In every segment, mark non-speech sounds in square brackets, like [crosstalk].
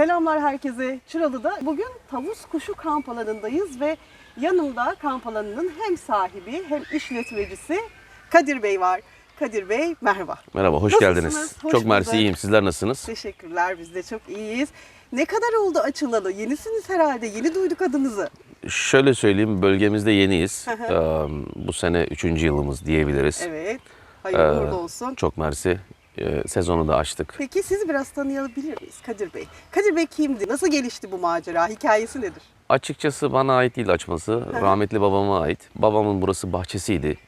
Selamlar herkese. Çıralı'da bugün tavus kuşu kamp alanındayız ve yanımda kamp alanının hem sahibi hem işletmecisi Kadir Bey var. Kadir Bey merhaba. Merhaba, hoş Nasılsınız? geldiniz. Hoş Çok mersi, bulduk. iyiyim. Sizler nasılsınız? Teşekkürler biz de çok iyiyiz. Ne kadar oldu açılalı? Yenisiniz herhalde. Yeni duyduk adınızı. Şöyle söyleyeyim, bölgemizde yeniyiz. Ee, Bu sene üçüncü yılımız diyebiliriz. Evet. Hayırlı Ee, uğurlu olsun. Çok mersi. Ee, Sezonu da açtık. Peki sizi biraz tanıyabilir miyiz Kadir Bey? Kadir Bey kimdi? Nasıl gelişti bu macera? Hikayesi nedir? Açıkçası bana ait değil açması. Rahmetli babama ait. Babamın burası bahçesiydi.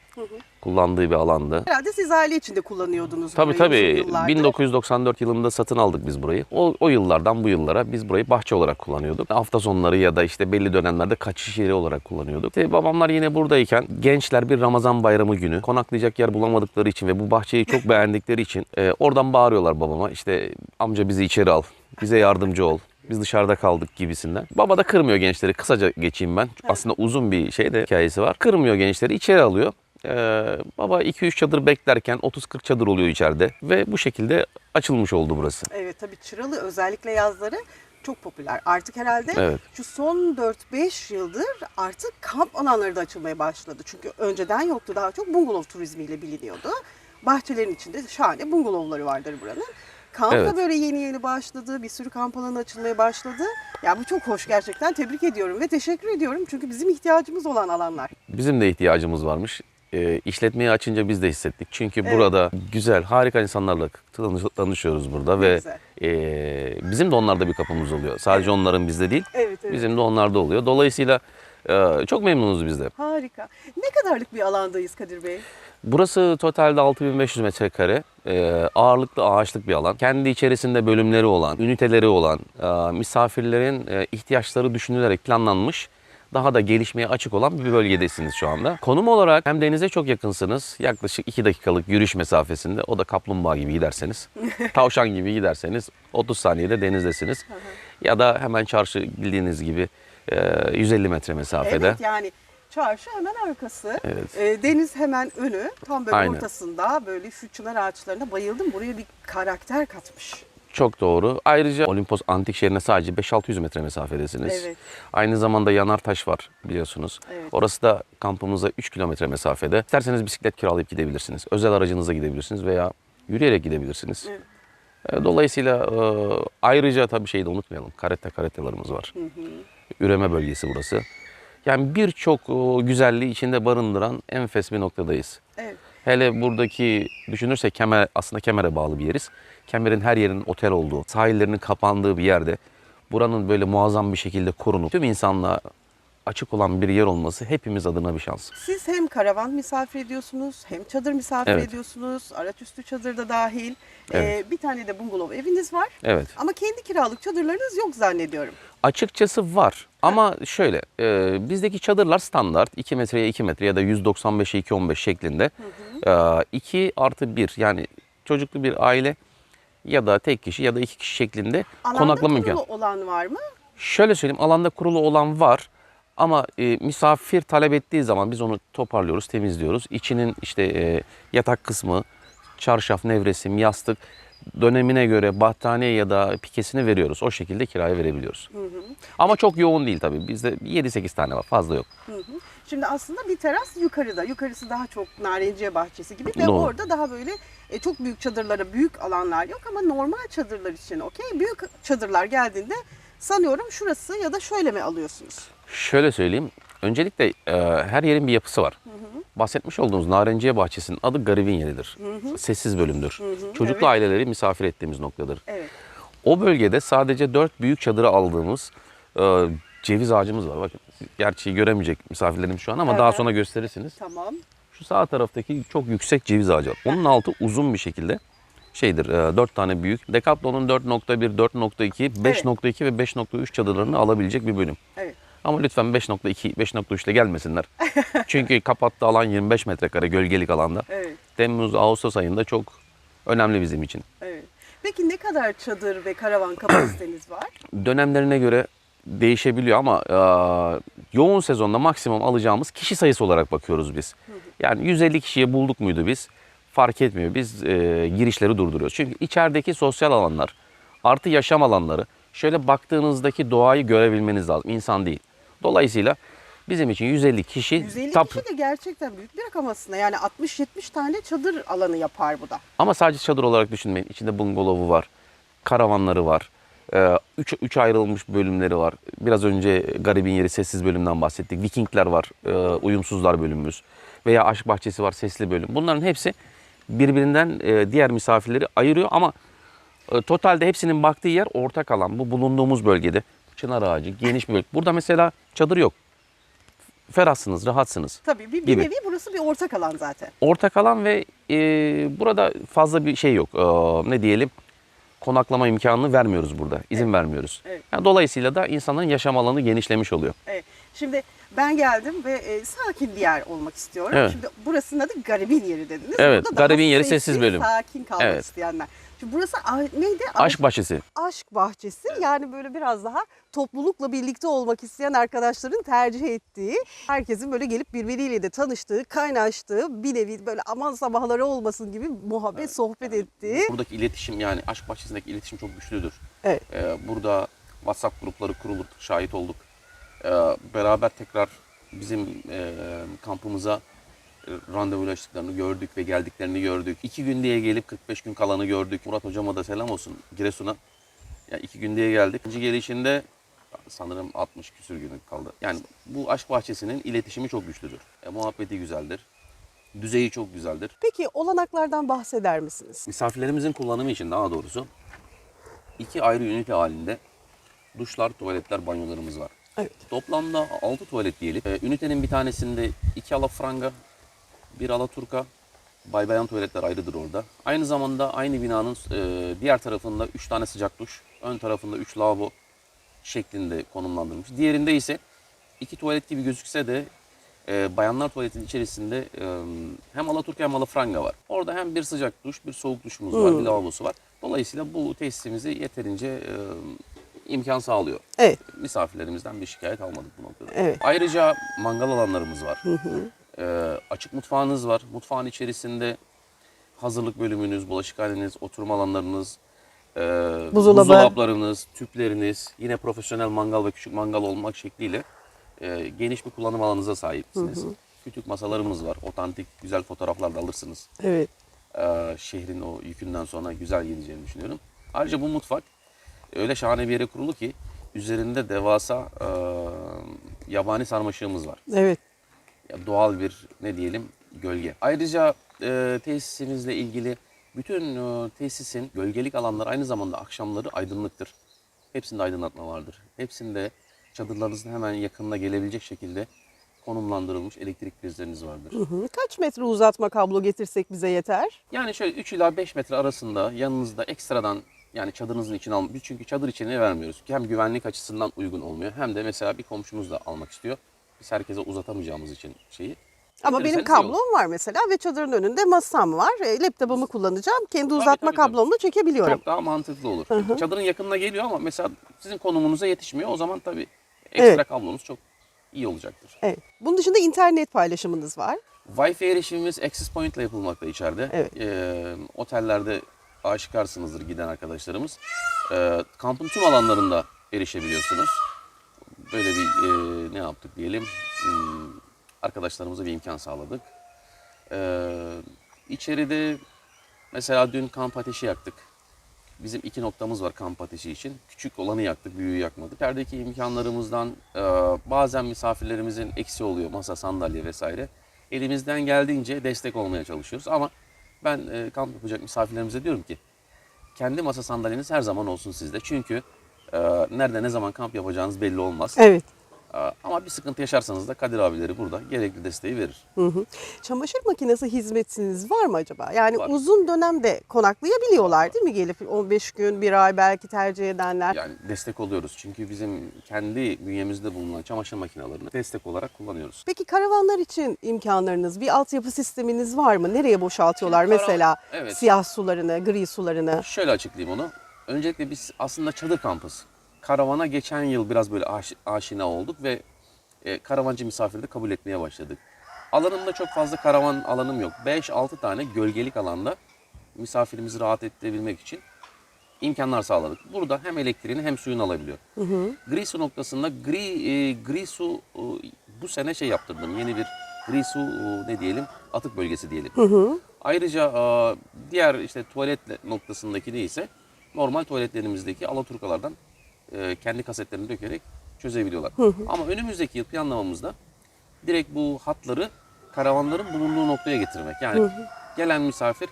Kullandığı bir alandı. Herhalde siz aile içinde kullanıyordunuz Tabii burayı tabii. yıllardır. 1994 yılında satın aldık biz burayı. O, o yıllardan bu yıllara biz burayı bahçe olarak kullanıyorduk. Hafta sonları ya da işte belli dönemlerde kaçış yeri olarak kullanıyorduk. İşte babamlar yine buradayken gençler bir Ramazan bayramı günü konaklayacak yer bulamadıkları için ve bu bahçeyi çok beğendikleri için e, oradan bağırıyorlar babama. İşte amca bizi içeri al, bize yardımcı ol. Biz dışarıda kaldık gibisinden. Baba da kırmıyor gençleri. Kısaca geçeyim ben. Aslında uzun bir şey de hikayesi var. Kırmıyor gençleri, içeri alıyor. Ee, baba 2-3 çadır beklerken 30-40 çadır oluyor içeride ve bu şekilde açılmış oldu burası. Evet tabii Çıralı özellikle yazları çok popüler. Artık herhalde Evet. şu son 4-5 yıldır artık kamp alanları da açılmaya başladı. Çünkü önceden yoktu daha çok bungalov turizmiyle biliniyordu. Bahçelerin içinde şahane bungalovları vardır buranın. Kamp da Evet. böyle yeni yeni başladı. Bir sürü kamp alanı açılmaya başladı. Ya bu çok hoş gerçekten. Tebrik ediyorum ve teşekkür ediyorum. Çünkü bizim ihtiyacımız olan alanlar. Bizim de ihtiyacımız varmış. Ee, işletmeyi açınca biz de hissettik. Çünkü Evet. burada güzel, harika insanlarla tanış- tanışıyoruz burada ve güzel. e, bizim de onlarda bir kapımız oluyor. Sadece onların bizde değil, Evet, evet. bizim de onlarda oluyor. Dolayısıyla e, çok memnunuz biz de. Harika. Ne kadarlık bir alandayız Kadir Bey? Burası totalde 6500 metrekare. Ee, ağırlıklı ağaçlık bir alan. Kendi içerisinde bölümleri olan, üniteleri olan, e, misafirlerin e, ihtiyaçları düşünülerek planlanmış, daha da gelişmeye açık olan bir bölgedesiniz şu anda. Konum olarak hem denize çok yakınsınız. Yaklaşık 2 dakikalık yürüyüş mesafesinde. O da kaplumbağa gibi giderseniz, [laughs] tavşan gibi giderseniz 30 saniyede denizdesiniz. ya da hemen çarşı bildiğiniz gibi e, 150 metre mesafede. Evet yani çarşı hemen arkası. Evet. Ee, deniz hemen önü. Tam böyle Aynen. ortasında böyle şu çınar ağaçlarına bayıldım. Buraya bir karakter katmış. Çok doğru. Ayrıca Olimpos Antik Şehri'ne sadece 5-600 metre mesafedesiniz. Evet. Aynı zamanda Yanartaş var biliyorsunuz. Evet. Orası da kampımıza 3 kilometre mesafede. İsterseniz bisiklet kiralayıp gidebilirsiniz. Özel aracınıza gidebilirsiniz veya yürüyerek gidebilirsiniz. Evet. E, Dolayısıyla e, ayrıca tabii şeyi de unutmayalım. Karate karatelarımız var. Üreme bölgesi burası. Yani birçok e, güzelliği içinde barındıran enfes bir noktadayız. Evet. Hele buradaki düşünürsek kemer aslında kemere bağlı bir yeriz. Kemerin her yerinin otel olduğu, sahillerinin kapandığı bir yerde buranın böyle muazzam bir şekilde korunup tüm insanlığa açık olan bir yer olması hepimiz adına bir şans. Siz hem karavan misafir ediyorsunuz hem çadır misafir Evet. ediyorsunuz. Araç üstü çadır da dahil. Evet. Ee, bir tane de bungalov eviniz var. Evet. Ama kendi kiralık çadırlarınız yok zannediyorum. Açıkçası var ama şöyle e, bizdeki çadırlar standart 2 metreye 2 metre ya da 195'e 215 şeklinde. 2 artı 1 yani çocuklu bir aile ya da tek kişi ya da iki kişi şeklinde Alanda konaklama kurulu imkanı. olan var mı? Şöyle söyleyeyim alanda kurulu olan var ama e, misafir talep ettiği zaman biz onu toparlıyoruz, temizliyoruz. İçinin işte e, yatak kısmı, çarşaf, nevresim, yastık dönemine göre battaniye ya da pikesini veriyoruz. O şekilde kiraya verebiliyoruz. Ama çok yoğun değil tabii. Bizde 7-8 tane var fazla yok. Şimdi aslında bir teras yukarıda. Yukarısı daha çok narenciye bahçesi gibi ve Doğru. orada daha böyle e, çok büyük çadırlara büyük alanlar yok ama normal çadırlar için okey. Büyük çadırlar geldiğinde sanıyorum şurası ya da şöyle mi alıyorsunuz? Şöyle söyleyeyim. Öncelikle e, her yerin bir yapısı var. Bahsetmiş olduğumuz Narenciye Bahçesi'nin adı Garivinyeli'dir. Sessiz bölümdür. Çocuklu evet. aileleri misafir ettiğimiz noktadır. Evet. O bölgede sadece dört büyük çadırı aldığımız e, ceviz ağacımız var. Bakın gerçi göremeyecek misafirlerimiz şu an ama daha Evet. sonra gösterirsiniz. Tamam. Şu sağ taraftaki çok yüksek ceviz ağacı var. Onun altı uzun bir şekilde şeydir. e, dört tane büyük. Decathlon'un 4.1, 4.2, 5.2 ve 5.3 çadırlarını alabilecek bir bölüm. Evet. Ama lütfen 5.2, 5.3 ile gelmesinler. [laughs] Çünkü kapattığı alan 25 metrekare gölgelik alanda. Evet. Temmuz, Ağustos ayında çok önemli bizim için. Evet. Peki ne kadar çadır ve karavan [clears throat] kapasiteniz var? dönemlerine göre değişebiliyor ama e, yoğun sezonda maksimum alacağımız kişi sayısı olarak bakıyoruz biz. Yani 150 kişiye bulduk muydu biz? Fark etmiyor. Biz e, girişleri durduruyoruz. Çünkü içerideki sosyal alanlar artı yaşam alanları şöyle baktığınızdaki doğayı görebilmeniz lazım. İnsan değil. Dolayısıyla bizim için 150 kişi 150 tap kişi de gerçekten büyük bir rakam aslında. Yani 60-70 tane çadır alanı yapar bu da. ama sadece çadır olarak düşünmeyin. İçinde bungalovu var, karavanları var. 3 üç ayrılmış bölümleri var. Biraz önce Garibin Yeri sessiz bölümden bahsettik. Vikingler var, e, uyumsuzlar bölümümüz. Veya aşk bahçesi var, sesli bölüm. Bunların hepsi birbirinden e, diğer misafirleri ayırıyor ama e, totalde hepsinin baktığı yer ortak alan. Bu bulunduğumuz bölgede. Çınar ağacı, geniş bir bölge. Burada mesela çadır yok. Ferahsınız, rahatsınız. Tabii bir, bir Gibi. nevi burası bir ortak alan zaten. Ortak alan ve e, burada fazla bir şey yok. E, ne diyelim? Konaklama imkanını vermiyoruz burada. İzin vermiyoruz. Evet. Yani dolayısıyla da insanların yaşam alanı genişlemiş oluyor. Evet. Şimdi ben geldim ve e, sakin bir yer olmak istiyorum. Evet. Şimdi burasının adı Garibin Yeri dediniz. Evet, Garibin Yeri sessiz bölüm. Sakin kalmak Evet. isteyenler. Burası neydi? Aşk bahçesi. aşk bahçesi. Yani böyle biraz daha toplulukla birlikte olmak isteyen arkadaşların tercih ettiği, herkesin böyle gelip birbiriyle de tanıştığı, kaynaştığı, bir nevi böyle aman sabahları olmasın gibi muhabbet, sohbet ettiği. Buradaki iletişim yani aşk bahçesindeki iletişim çok güçlüdür. Evet. Ee, burada WhatsApp grupları kurulur, şahit olduk. Ee, beraber tekrar bizim e, kampımıza randevulaştıklarını gördük ve geldiklerini gördük. İki gün diye gelip 45 gün kalanı gördük. Murat hocama da selam olsun Giresun'a. Yani iki gün diye geldik. İkinci gelişinde sanırım 60 küsür günü kaldı. Yani bu aşk bahçesinin iletişimi çok güçlüdür. E, muhabbeti güzeldir. Düzeyi çok güzeldir. Peki olanaklardan bahseder misiniz? Misafirlerimizin kullanımı için daha doğrusu iki ayrı ünite halinde duşlar, tuvaletler, banyolarımız var. Evet. Toplamda 6 tuvalet diyelim. Ee, ünitenin bir tanesinde iki alafranga, bir alaturka, bay bayan tuvaletler ayrıdır orada. Aynı zamanda aynı binanın e, diğer tarafında 3 tane sıcak duş, ön tarafında 3 lavabo şeklinde konumlandırılmış. Diğerinde ise iki tuvalet gibi gözükse de e, bayanlar tuvaletin içerisinde e, hem alaturka hem alafranga var. Orada hem bir sıcak duş, bir soğuk duşumuz var, bir lavabosu var. Dolayısıyla bu tesisimizi yeterince e, imkan sağlıyor Evet. misafirlerimizden bir şikayet almadık bu noktada. Evet. Ayrıca mangal alanlarımız var. Ee, açık mutfağınız var. Mutfağın içerisinde hazırlık bölümünüz, bulaşıkhaneniz, oturma alanlarınız, e, Buzdolabı. buzdolaplarınız, tüpleriniz, yine profesyonel mangal ve küçük mangal olmak şekliyle e, geniş bir kullanım alanınıza sahipsiniz. Küçük masalarımız var. Otantik güzel fotoğraflar da alırsınız. Evet. Ee, şehrin o yükünden sonra güzel geleceğini düşünüyorum. Ayrıca bu mutfak öyle şahane bir yere kurulu ki üzerinde devasa e, yabani sarmaşığımız var. Evet. Doğal bir ne diyelim gölge. Ayrıca e, tesisimizle ilgili bütün e, tesisin gölgelik alanları aynı zamanda akşamları aydınlıktır. Hepsinde aydınlatma vardır. Hepsinde çadırlarınızın hemen yakınına gelebilecek şekilde konumlandırılmış elektrik prizleriniz vardır. Hı, Kaç metre uzatma kablo getirsek bize yeter? Yani şöyle 3 ila 5 metre arasında yanınızda ekstradan yani çadırınızın içine. Biz çünkü çadır içine vermiyoruz. Hem güvenlik açısından uygun olmuyor hem de mesela bir komşumuz da almak istiyor. Biz herkese uzatamayacağımız için şeyi. Ama benim kablom var mesela ve çadırın önünde masam var. E, laptopumu kullanacağım. Kendi uzatma tabii, tabii. kablomla çekebiliyorum. Çok daha mantıklı olur. Çadırın yakınına geliyor ama mesela sizin konumunuza yetişmiyor. O zaman tabii ekstra Evet. kablonuz çok iyi olacaktır. Evet. Bunun dışında internet paylaşımınız var. Wi-Fi erişimimiz Access Point ile yapılmakta içeride. Evet. Ee, otellerde aşikarsınızdır giden arkadaşlarımız. Ee, kampın tüm alanlarında erişebiliyorsunuz. Böyle bir e, ne yaptık diyelim. Hmm, arkadaşlarımıza bir imkan sağladık. Ee, içeride mesela dün kamp ateşi yaktık. Bizim iki noktamız var kamp ateşi için. Küçük olanı yaktık, büyüğü yakmadık. İçerideki imkanlarımızdan e, bazen misafirlerimizin eksi oluyor, masa, sandalye vesaire. Elimizden geldiğince destek olmaya çalışıyoruz. Ama ben e, kamp yapacak misafirlerimize diyorum ki kendi masa sandalyeniz her zaman olsun sizde. Çünkü e, nerede ne zaman kamp yapacağınız belli olmaz. Evet. E, ama bir sıkıntı yaşarsanız da Kadir abileri burada gerekli desteği verir. Hı hı. Çamaşır makinesi hizmetiniz var mı acaba? Yani Var. uzun dönemde konaklayabiliyorlar değil mi? Gelip 15 gün, bir ay belki tercih edenler. Yani destek oluyoruz. Çünkü bizim kendi bünyemizde bulunan çamaşır makinelerini destek olarak kullanıyoruz. Peki karavanlar için imkanlarınız, bir altyapı sisteminiz var mı? Nereye boşaltıyorlar Şimdi karavan- mesela evet. siyah sularını, gri sularını? Şöyle açıklayayım onu. Öncelikle biz aslında çadır kampız. Karavana geçen yıl biraz böyle aş- aşina olduk ve e, karavancı misafiri de kabul etmeye başladık. Alanımda çok fazla karavan alanım yok. 5-6 tane gölgelik alanda misafirimizi rahat ettirebilmek için imkanlar sağladık. Burada hem elektriğini hem suyunu alabiliyor. Gri su noktasında gri e, gri su e, bu sene şey yaptırdım. Yeni bir gri su e, ne diyelim atık bölgesi diyelim. Ayrıca e, diğer işte tuvalet noktasındaki neyse normal tuvaletlerimizdeki alaturkalardan e, kendi kasetlerini dökerek çözebiliyorlar. Ama önümüzdeki yıl planlamamızda direkt bu hatları karavanların bulunduğu noktaya getirmek. Yani gelen misafir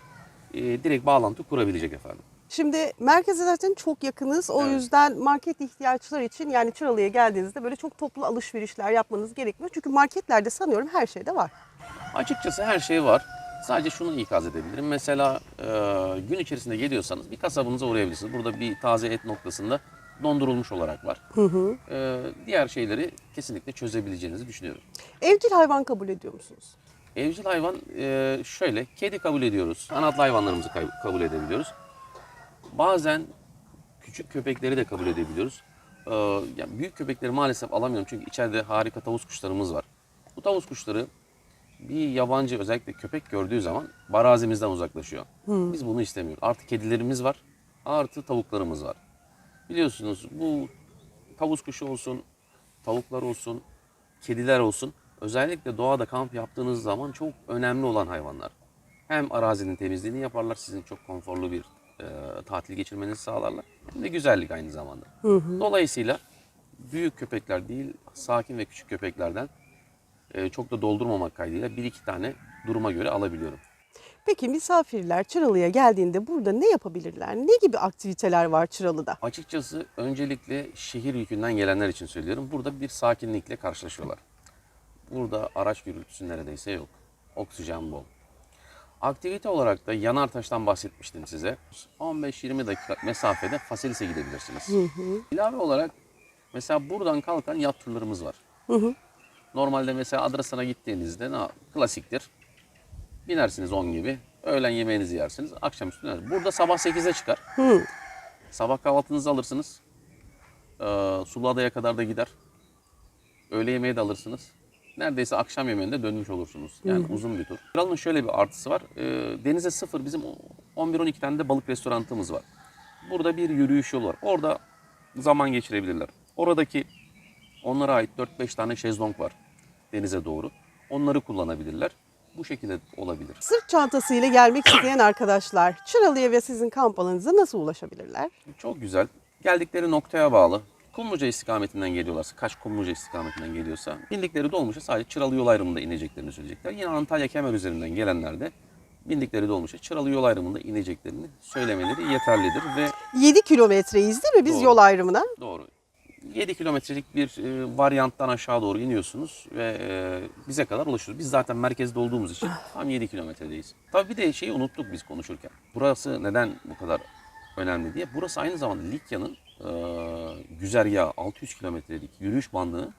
e, direkt bağlantı kurabilecek efendim. Şimdi merkeze zaten çok yakınız. O Evet. yüzden market ihtiyaçları için yani Çıralı'ya geldiğinizde böyle çok toplu alışverişler yapmanız gerekmiyor. Çünkü marketlerde sanıyorum her şeyde var. Açıkçası her şey var. Sadece şunu ikaz edebilirim. Mesela e, gün içerisinde geliyorsanız bir kasabınıza uğrayabilirsiniz. Burada bir taze et noktasında dondurulmuş olarak var. E, diğer şeyleri kesinlikle çözebileceğinizi düşünüyorum. Evcil hayvan kabul ediyor musunuz? Evcil hayvan e, şöyle, kedi kabul ediyoruz. Kanatlı hayvanlarımızı kabul edebiliyoruz. Bazen küçük köpekleri de kabul edebiliyoruz. E, yani büyük köpekleri maalesef alamıyorum çünkü içeride harika tavus kuşlarımız var. Bu tavus kuşları bir yabancı özellikle köpek gördüğü zaman barazimizden uzaklaşıyor. Biz bunu istemiyoruz. Artı kedilerimiz var, artı tavuklarımız var. Biliyorsunuz bu tavus kuşu olsun, tavuklar olsun, kediler olsun özellikle doğada kamp yaptığınız zaman çok önemli olan hayvanlar. Hem arazinin temizliğini yaparlar, sizin çok konforlu bir e, tatil geçirmenizi sağlarlar. Hem de güzellik aynı zamanda. Dolayısıyla büyük köpekler değil, sakin ve küçük köpeklerden çok da doldurmamak kaydıyla bir iki tane duruma göre alabiliyorum. Peki misafirler Çıralı'ya geldiğinde burada ne yapabilirler? Ne gibi aktiviteler var Çıralı'da? Açıkçası öncelikle şehir yükünden gelenler için söylüyorum. Burada bir sakinlikle karşılaşıyorlar. Burada araç gürültüsü neredeyse yok. Oksijen bol. Aktivite olarak da Yanartaş'tan bahsetmiştim size. 15-20 dakika mesafede Faselis'e gidebilirsiniz. İlave olarak mesela buradan kalkan yat turlarımız var. Normalde mesela Adrasan'a gittiğinizde ne klasiktir. Binersiniz 10 gibi. Öğlen yemeğinizi yersiniz. Akşamüstü dönersiniz. Burada sabah 8'de çıkar. Sabah kahvaltınızı alırsınız. Ee, Suluada'ya kadar da gider. Öğle yemeği de alırsınız. Neredeyse akşam yemeğinde dönmüş olursunuz. Yani uzun bir tur. Kral'ın şöyle bir artısı var. Ee, denize sıfır bizim 11-12 tane de balık restoranımız var. Burada bir yürüyüş yolu var. Orada zaman geçirebilirler. Oradaki onlara ait 4-5 tane şezlong var denize doğru. Onları kullanabilirler. Bu şekilde olabilir. Sırt çantasıyla gelmek isteyen [clears throat] arkadaşlar Çıralı'ya ve sizin kamp alanınıza nasıl ulaşabilirler? Çok güzel. Geldikleri noktaya bağlı. Kumluca istikametinden geliyorlarsa, kaç Kumluca istikametinden geliyorsa, bindikleri dolmuşa sadece Çıralı yol ayrımında ineceklerini söyleyecekler. Yine Antalya Kemer üzerinden gelenler de bindikleri dolmuşa Çıralı yol ayrımında ineceklerini söylemeleri yeterlidir ve 7 kilometreyiz değil mi biz Doğru. yol ayrımına? doğru. 7 kilometrelik bir e, varyanttan aşağı doğru iniyorsunuz ve e, bize kadar ulaşıyoruz. Biz zaten merkezde olduğumuz için tam 7 kilometredeyiz. Tabii bir de şeyi unuttuk biz konuşurken. Burası neden bu kadar önemli diye. Burası aynı zamanda Likya'nın e, güzergahı 600 kilometrelik yürüyüş bandını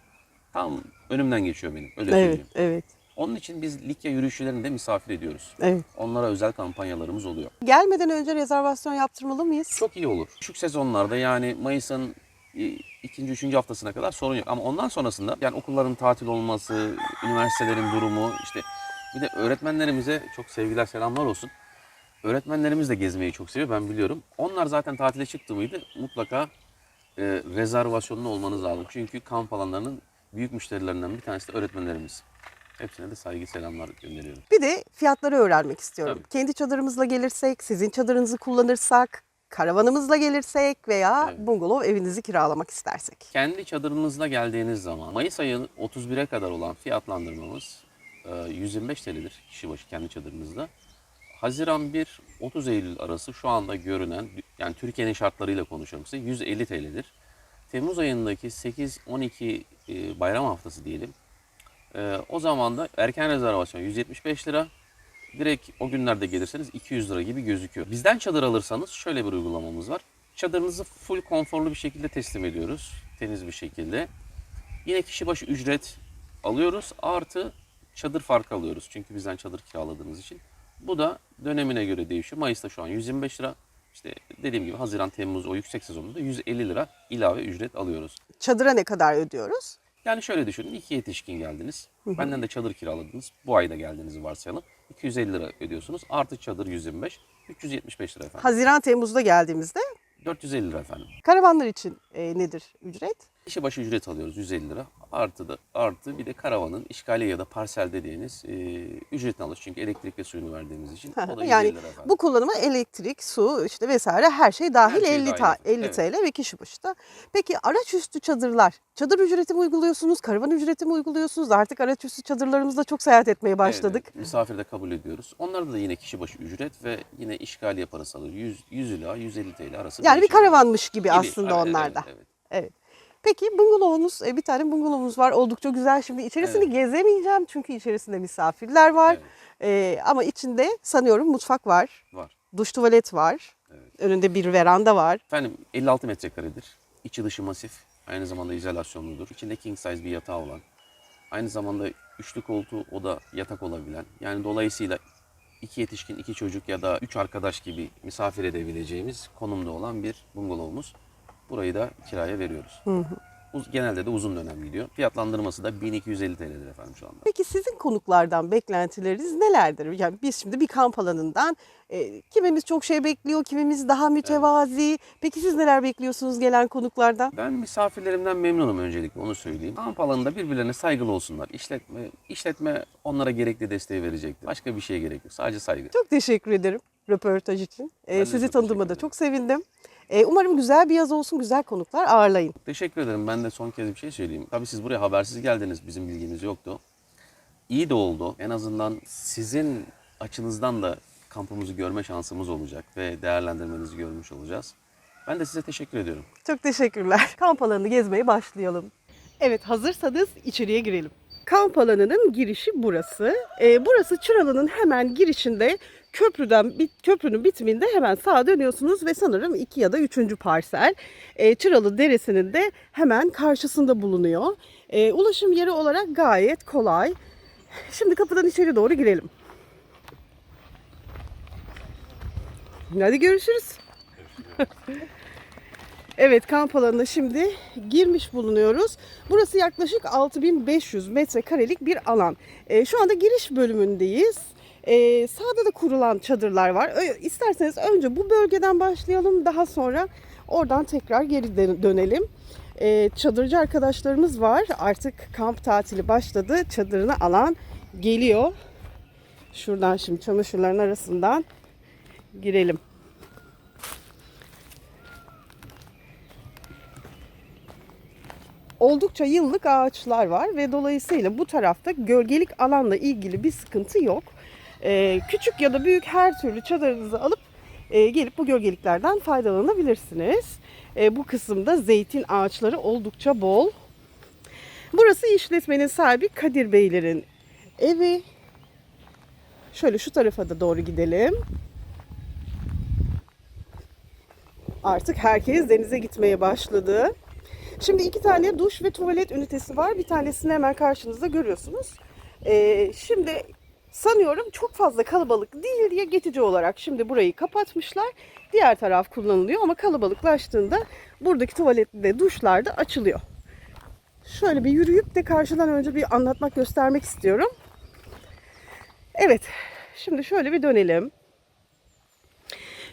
tam önümden geçiyor benim. Öyle Evet, söyleyeyim. evet, Onun için biz Likya yürüyüşlerini de misafir ediyoruz. evet. Onlara özel kampanyalarımız oluyor. Gelmeden önce rezervasyon yaptırmalı mıyız? Çok iyi olur. Düşük sezonlarda yani Mayıs'ın e, ikinci, üçüncü haftasına kadar sorun yok. Ama ondan sonrasında yani okulların tatil olması, üniversitelerin durumu, işte bir de öğretmenlerimize çok sevgiler, selamlar olsun. Öğretmenlerimiz de gezmeyi çok seviyor ben biliyorum. Onlar zaten tatile çıktı mıydı mutlaka e, rezervasyonlu olmanız lazım. Çünkü kamp alanlarının büyük müşterilerinden bir tanesi de öğretmenlerimiz. Hepsine de saygı selamlar gönderiyorum. Bir de fiyatları öğrenmek istiyorum. Tabii. Kendi çadırımızla gelirsek, sizin çadırınızı kullanırsak, karavanımızla gelirsek veya Evet. bungalov evinizi kiralamak istersek. Kendi çadırınızla geldiğiniz zaman Mayıs ayının 31'e kadar olan fiyatlandırmamız e, 125 TL'dir kişi başı kendi çadırınızda. Haziran 1 30 Eylül arası şu anda görünen yani Türkiye'nin şartlarıyla konuşuyorum size 150 TL'dir. Temmuz ayındaki 8-12 e, bayram haftası diyelim. E, o zaman da erken rezervasyon 175 lira. Direkt o günlerde gelirseniz 200 lira gibi gözüküyor. Bizden çadır alırsanız şöyle bir uygulamamız var. Çadırınızı full konforlu bir şekilde teslim ediyoruz. Temiz bir şekilde. Yine kişi başı ücret alıyoruz. Artı çadır farkı alıyoruz. Çünkü bizden çadır kiraladığınız için. Bu da dönemine göre değişiyor. Mayıs'ta şu an 125 lira. İşte dediğim gibi Haziran, Temmuz o yüksek sezonunda 150 lira ilave ücret alıyoruz. Çadıra ne kadar ödüyoruz? Yani şöyle düşünün. iki yetişkin geldiniz. Benden de çadır kiraladınız. Bu ayda geldiğinizi varsayalım. 250 lira ödüyorsunuz. Artı çadır 125. 375 lira efendim. Haziran Temmuz'da geldiğimizde 450 lira efendim. Karavanlar için e, nedir ücret? Kişi başı ücret alıyoruz 150 lira. Artı da artı bir de karavanın işgali ya da parsel dediğiniz e, ücretini alıyoruz. Çünkü elektrik ve suyunu verdiğimiz için. O da 150 yani lira efendim. bu kullanıma elektrik, su işte vesaire her şey dahil Her şey 50, dahil ta- efendim. 50 Evet. TL ve kişi başı da. Peki araç üstü çadırlar. Çadır ücreti mi uyguluyorsunuz? Karavan ücreti mi uyguluyorsunuz? Artık araç üstü çadırlarımızda çok seyahat etmeye başladık. Evet, misafir de kabul ediyoruz. Onlarda da yine kişi başı ücret ve yine işgaliye parası alıyor. 100, 100 ila 150 TL arası. Yani bir değişiyor. karavanmış gibi, Gibi. aslında Evet, onlarda. Evet, evet. Evet. Peki bungalovunuz, e, bir tane bungalovumuz var. Oldukça güzel. Şimdi içerisini gezemeyeceğim çünkü içerisinde misafirler var. E, ama içinde sanıyorum mutfak var. Var. Duş tuvalet var. Önünde bir veranda var. Efendim 56 metrekaredir. İçi dışı masif. Aynı zamanda izolasyonludur. İçinde king size bir yatağı olan. Aynı zamanda üçlü koltuğu o da yatak olabilen. Yani dolayısıyla iki yetişkin, iki çocuk ya da üç arkadaş gibi misafir edebileceğimiz konumda olan bir bungalovumuz. Burayı da kiraya veriyoruz. Uz- Genelde de uzun dönem gidiyor. Fiyatlandırması da 1250 TL'dir efendim şu anda. Peki sizin konuklardan beklentileriniz nelerdir? Yani biz şimdi bir kamp alanından e, kimimiz çok şey bekliyor, kimimiz daha mütevazi. Peki siz neler bekliyorsunuz gelen konuklardan? Ben misafirlerimden memnunum öncelikle onu söyleyeyim. Kamp alanında birbirlerine saygılı olsunlar. İşletme, işletme onlara gerekli desteği verecektir. Başka bir şeye gerek yok. Sadece saygı. Çok teşekkür ederim röportaj için. E, de sizi tanıdığıma da çok sevindim. E, umarım güzel bir yaz olsun, güzel konuklar ağırlayın. Teşekkür ederim. Ben de son kez bir şey söyleyeyim. Tabii siz buraya habersiz geldiniz. Bizim bilgimiz yoktu. İyi de oldu. En azından sizin açınızdan da kampımızı görme şansımız olacak ve değerlendirmenizi görmüş olacağız. Ben de size teşekkür ediyorum. Çok teşekkürler. [laughs] Kamp alanını gezmeye başlayalım. Evet hazırsanız içeriye girelim. Kamp alanının girişi burası. Ee, burası Çıralı'nın hemen girişinde köprüden bit- köprünün bitiminde hemen sağa dönüyorsunuz ve sanırım iki ya da üçüncü parsel. Ee, Çıralı Deresi'nin de hemen karşısında bulunuyor. Ee, ulaşım yeri olarak gayet kolay. Şimdi kapıdan içeri doğru girelim. Hadi görüşürüz. [laughs] Evet kamp alanına şimdi girmiş bulunuyoruz. Burası yaklaşık 6500 metrekarelik bir alan. Ee, şu anda giriş bölümündeyiz. Ee, sağda da kurulan çadırlar var. İsterseniz önce bu bölgeden başlayalım. Daha sonra oradan tekrar geri dön- dönelim. Ee, çadırcı arkadaşlarımız var. Artık kamp tatili başladı. Çadırını alan geliyor. Şuradan şimdi çamaşırların arasından girelim. oldukça yıllık ağaçlar var ve dolayısıyla bu tarafta gölgelik alanla ilgili bir sıkıntı yok. Ee, küçük ya da büyük her türlü çadırınızı alıp e, gelip bu gölgeliklerden faydalanabilirsiniz. E, bu kısımda zeytin ağaçları oldukça bol. Burası işletmenin sahibi Kadir Beylerin evi. Şöyle şu tarafa da doğru gidelim. Artık herkes denize gitmeye başladı. Şimdi iki tane duş ve tuvalet ünitesi var. Bir tanesini hemen karşınızda görüyorsunuz. Ee, şimdi sanıyorum çok fazla kalabalık değil diye geçici olarak şimdi burayı kapatmışlar. Diğer taraf kullanılıyor ama kalabalıklaştığında buradaki tuvaletli de duşlar da açılıyor. Şöyle bir yürüyüp de karşıdan önce bir anlatmak göstermek istiyorum. Evet. Şimdi şöyle bir dönelim.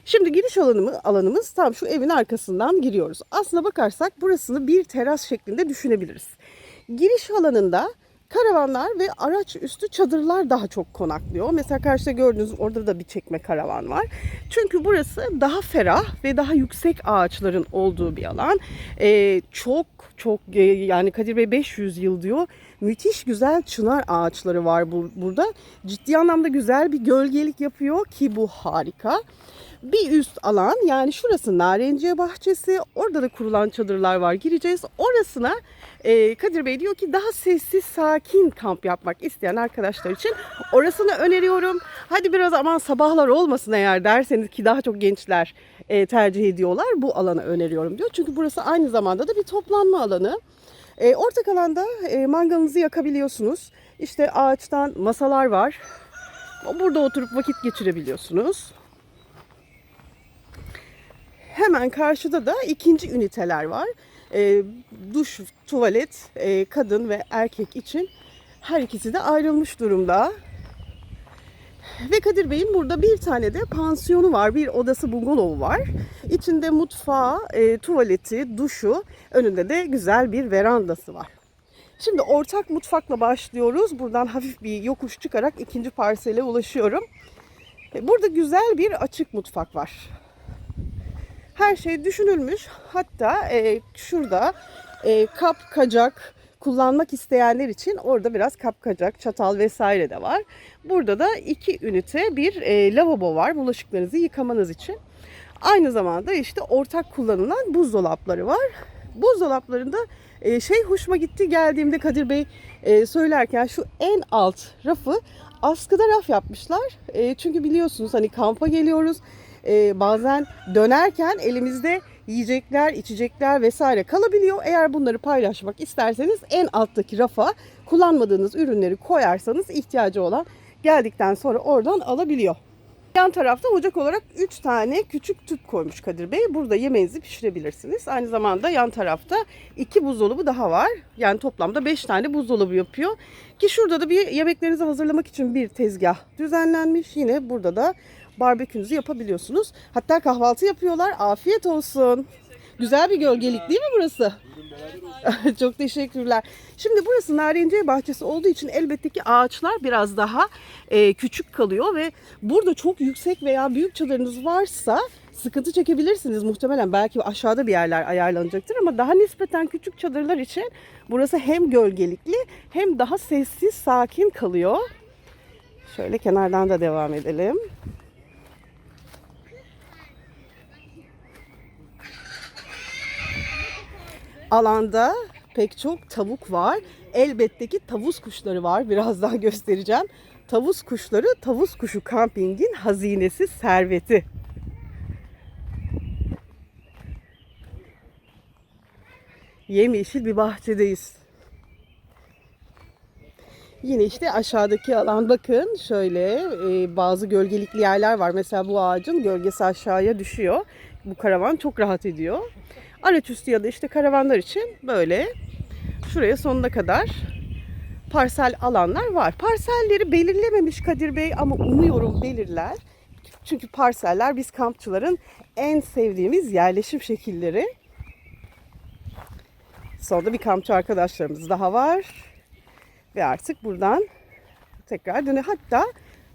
Şimdi giriş alanımı, alanımız tam şu evin arkasından giriyoruz. Aslına bakarsak burasını bir teras şeklinde düşünebiliriz. Giriş alanında karavanlar ve araç üstü çadırlar daha çok konaklıyor. Mesela karşıda gördüğünüz orada da bir çekme karavan var. Çünkü burası daha ferah ve daha yüksek ağaçların olduğu bir alan. Ee, çok çok e, yani Kadir Bey 500 yıl diyor. Müthiş güzel çınar ağaçları var bu, burada. Ciddi anlamda güzel bir gölgelik yapıyor ki bu harika. Bir üst alan yani şurası Narenciye Bahçesi. Orada da kurulan çadırlar var. Gireceğiz. Orasına e, Kadir Bey diyor ki daha sessiz sakin kamp yapmak isteyen arkadaşlar için orasını öneriyorum. Hadi biraz aman sabahlar olmasın eğer derseniz ki daha çok gençler e, tercih ediyorlar. Bu alanı öneriyorum diyor. Çünkü burası aynı zamanda da bir toplanma alanı. E, ortak alanda e, mangalınızı yakabiliyorsunuz. İşte ağaçtan masalar var. Burada oturup vakit geçirebiliyorsunuz. Hemen karşıda da ikinci üniteler var. E, duş, tuvalet, e, kadın ve erkek için her ikisi de ayrılmış durumda. Ve Kadir Bey'in burada bir tane de pansiyonu var. Bir odası bungalovu var. İçinde mutfağı, e, tuvaleti, duşu, önünde de güzel bir verandası var. Şimdi ortak mutfakla başlıyoruz. Buradan hafif bir yokuş çıkarak ikinci parsele ulaşıyorum. E, Burada güzel bir açık mutfak var. Her şey düşünülmüş. Hatta e, şurada e, kap, kacak kullanmak isteyenler için orada biraz kap, kacak, çatal vesaire de var. Burada da iki ünite bir e, lavabo var bulaşıklarınızı yıkamanız için. Aynı zamanda işte ortak kullanılan buzdolapları var. Buzdolaplarında e, şey hoşuma gitti geldiğimde Kadir Bey e, söylerken şu en alt rafı askıda raf yapmışlar. E, çünkü biliyorsunuz hani kampa geliyoruz. E, bazen dönerken elimizde yiyecekler, içecekler vesaire kalabiliyor. Eğer bunları paylaşmak isterseniz en alttaki rafa kullanmadığınız ürünleri koyarsanız ihtiyacı olan geldikten sonra oradan alabiliyor. Yan tarafta ocak olarak 3 tane küçük tüp koymuş Kadir Bey. Burada yemeğinizi pişirebilirsiniz. Aynı zamanda yan tarafta 2 buzdolabı daha var. Yani toplamda 5 tane buzdolabı yapıyor. Ki şurada da bir yemeklerinizi hazırlamak için bir tezgah düzenlenmiş. Yine burada da barbekünüzü yapabiliyorsunuz. Hatta kahvaltı yapıyorlar. Afiyet olsun. Güzel bir gölgelik değil mi burası? [laughs] Çok teşekkürler. Şimdi burası Narenciye bahçesi olduğu için elbette ki ağaçlar biraz daha e, küçük kalıyor ve burada çok yüksek veya büyük çadırınız varsa sıkıntı çekebilirsiniz muhtemelen. Belki aşağıda bir yerler ayarlanacaktır ama daha nispeten küçük çadırlar için burası hem gölgelikli hem daha sessiz, sakin kalıyor. Şöyle kenardan da devam edelim. Alanda pek çok tavuk var. Elbette ki tavus kuşları var. Biraz daha göstereceğim. Tavus kuşları Tavus Kuşu Kamping'in hazinesi, serveti. Yemyeşil bir bahçedeyiz. Yine işte aşağıdaki alan bakın şöyle e, bazı gölgelikli yerler var. Mesela bu ağacın gölgesi aşağıya düşüyor. Bu karavan çok rahat ediyor. Araç üstü ya da işte karavanlar için böyle şuraya sonuna kadar parsel alanlar var. Parselleri belirlememiş Kadir Bey ama umuyorum belirler. Çünkü parseller biz kampçıların en sevdiğimiz yerleşim şekilleri. Sonra bir kampçı arkadaşlarımız daha var. Ve artık buradan tekrar döne hatta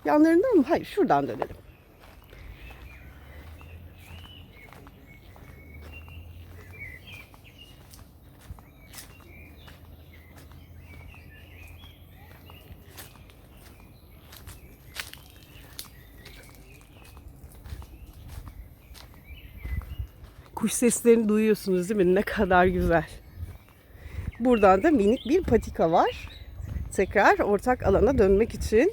yanlarından mı? Hayır şuradan dönelim. Kuş seslerini duyuyorsunuz değil mi? Ne kadar güzel. Buradan da minik bir patika var. Tekrar ortak alana dönmek için.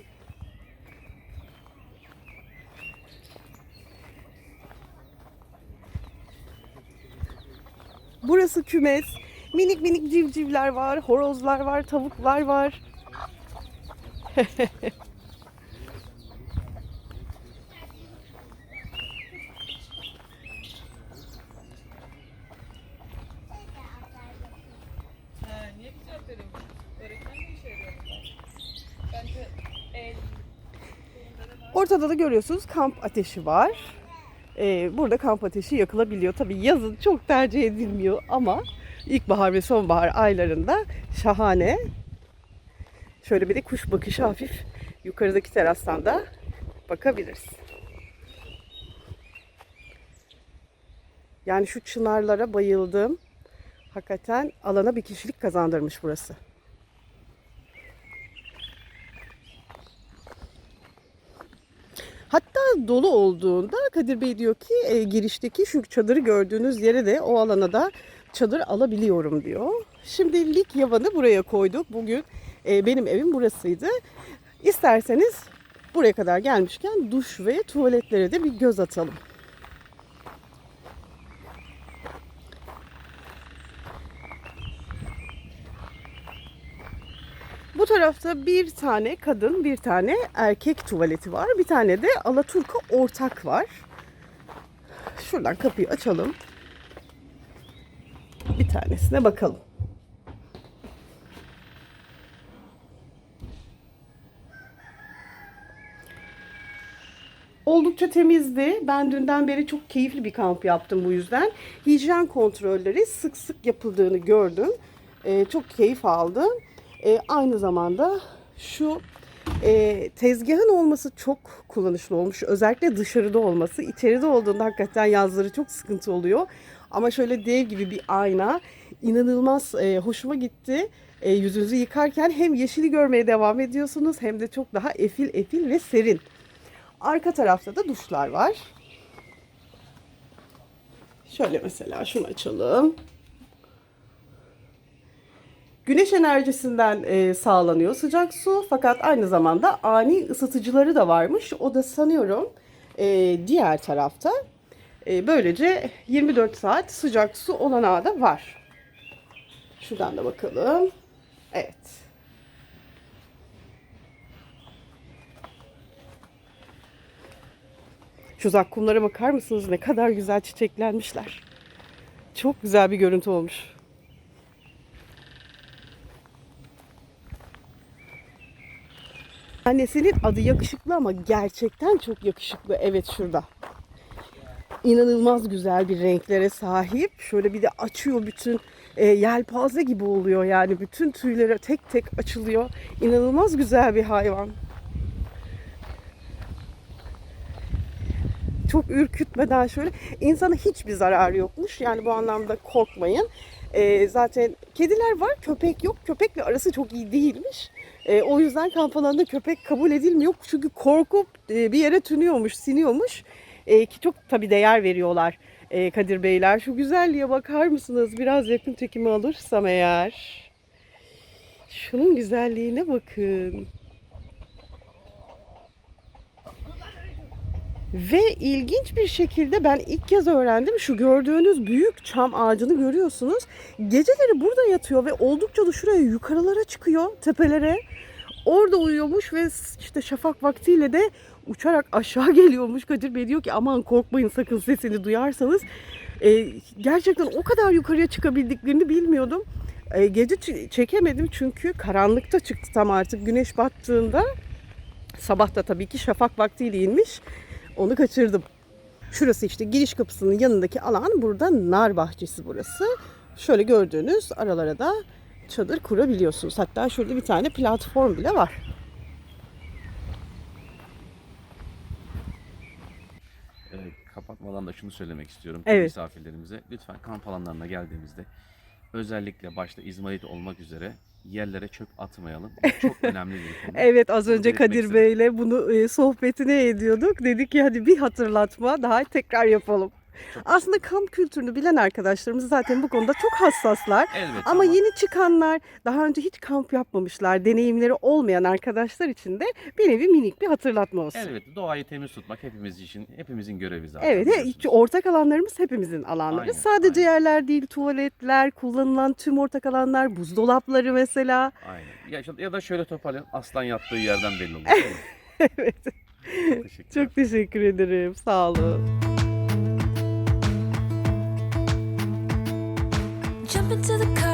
Burası kümes. Minik minik civcivler var, horozlar var, tavuklar var. [laughs] Ortada da görüyorsunuz kamp ateşi var. Ee, burada kamp ateşi yakılabiliyor. Tabii yazın çok tercih edilmiyor ama ilkbahar ve sonbahar aylarında şahane. Şöyle bir de kuş bakışı hafif yukarıdaki terastan da bakabiliriz. Yani şu çınarlara bayıldım. Hakikaten alana bir kişilik kazandırmış burası. Hatta dolu olduğunda Kadir Bey diyor ki e, girişteki şu çadırı gördüğünüz yere de o alana da çadır alabiliyorum diyor. Şimdilik yavanı buraya koyduk. Bugün e, benim evim burasıydı. İsterseniz buraya kadar gelmişken duş ve tuvaletlere de bir göz atalım. Bu tarafta bir tane kadın, bir tane erkek tuvaleti var. Bir tane de Alaturka ortak var. Şuradan kapıyı açalım. Bir tanesine bakalım. Oldukça temizdi. Ben dünden beri çok keyifli bir kamp yaptım bu yüzden. Hijyen kontrolleri sık sık yapıldığını gördüm. Ee, çok keyif aldım. Ee, aynı zamanda şu e, tezgahın olması çok kullanışlı olmuş. Özellikle dışarıda olması. İçeride olduğunda hakikaten yazları çok sıkıntı oluyor. Ama şöyle dev gibi bir ayna inanılmaz e, hoşuma gitti. E, yüzünüzü yıkarken hem yeşili görmeye devam ediyorsunuz hem de çok daha efil efil ve serin. Arka tarafta da duşlar var. Şöyle mesela şunu açalım. Güneş enerjisinden e, sağlanıyor sıcak su fakat aynı zamanda ani ısıtıcıları da varmış. O da sanıyorum e, diğer tarafta. E, böylece 24 saat sıcak su olanağı da var. Şuradan da bakalım. Evet. Şu zakkumlara bakar mısınız? Ne kadar güzel çiçeklenmişler. Çok güzel bir görüntü olmuş. Annesinin adı yakışıklı ama gerçekten çok yakışıklı. Evet şurada. İnanılmaz güzel bir renklere sahip. Şöyle bir de açıyor bütün e, yelpaze gibi oluyor yani. Bütün tüyleri tek tek açılıyor. İnanılmaz güzel bir hayvan. çok ürkütmeden şöyle insana hiçbir zararı yokmuş. Yani bu anlamda korkmayın. Ee, zaten kediler var, köpek yok. Köpekle arası çok iyi değilmiş. Ee, o yüzden kamp alanında köpek kabul edilmiyor. Çünkü korkup e, bir yere tünüyormuş, siniyormuş. Ee, ki çok tabii değer veriyorlar e, Kadir Beyler. Şu güzelliğe bakar mısınız? Biraz yakın çekimi alırsam eğer. Şunun güzelliğine bakın. Ve ilginç bir şekilde ben ilk kez öğrendim. Şu gördüğünüz büyük çam ağacını görüyorsunuz. Geceleri burada yatıyor ve oldukça da şuraya yukarılara çıkıyor tepelere. Orada uyuyormuş ve işte şafak vaktiyle de uçarak aşağı [laughs] geliyormuş. Kadir Bey diyor ki aman korkmayın sakın sesini duyarsanız. Ee, gerçekten o kadar yukarıya çıkabildiklerini bilmiyordum. Ee, gece çekemedim çünkü karanlıkta çıktı tam artık güneş battığında. Sabah da tabii ki şafak vaktiyle inmiş. Onu kaçırdım. Şurası işte giriş kapısının yanındaki alan. Burada nar bahçesi burası. Şöyle gördüğünüz aralara da çadır kurabiliyorsunuz. Hatta şurada bir tane platform bile var. Ee, kapatmadan da şunu söylemek istiyorum Evet. misafirlerimize. Lütfen kamp alanlarına geldiğimizde özellikle başta İzmarit olmak üzere yerlere çöp atmayalım. [laughs] Çok önemli bir konu. Evet az Bunu önce Kadir. Bey'le bunu e, sohbetini ediyorduk. Dedik ki hadi bir hatırlatma daha tekrar yapalım. Aslında kamp kültürünü bilen arkadaşlarımız zaten bu konuda çok hassaslar. Elbette Ama yeni çıkanlar, daha önce hiç kamp yapmamışlar, deneyimleri olmayan arkadaşlar için de bir nevi minik bir hatırlatma olsun. Elbette doğayı temiz tutmak hepimiz için, hepimizin görevi zaten. Evet, he, ortak alanlarımız hepimizin alanları. Aynen, Sadece aynen. yerler değil, tuvaletler, kullanılan tüm ortak alanlar, buzdolapları mesela. Aynen. Ya, ya da şöyle toparlayalım. Aslan yattığı yerden belli mi? [laughs] evet. Çok teşekkürler. Çok teşekkür ederim. Sağ olun. jump into the car.